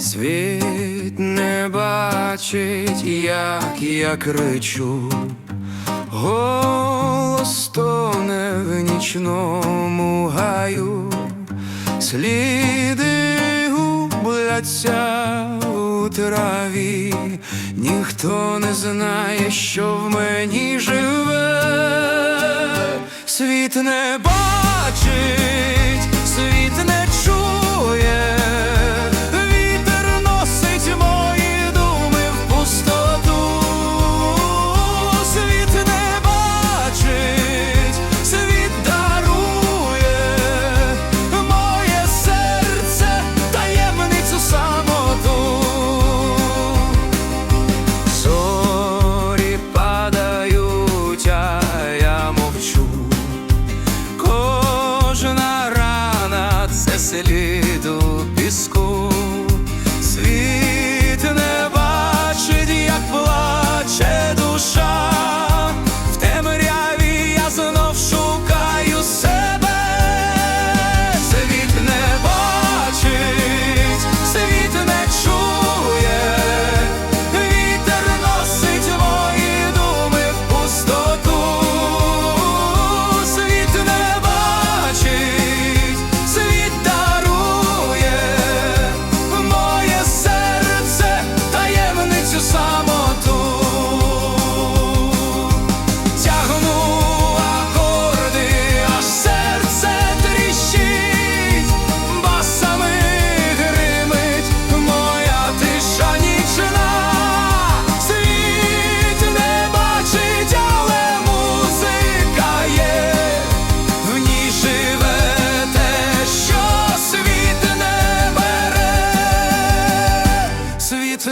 Світ не бачить, як я кричу, голос тоне в нічному гаю, сліди губляться у траві, ніхто не знає, що в мені живе, світ не бачить. conselheiro.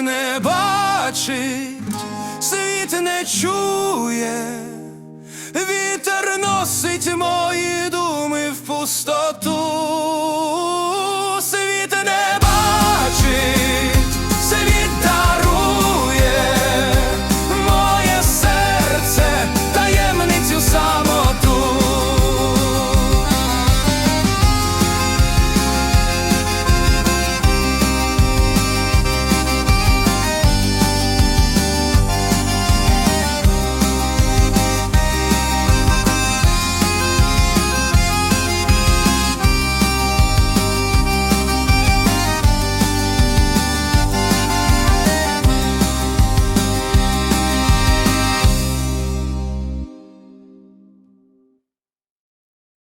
не бачить, світ не чує, вітер носить мої думи в пусто.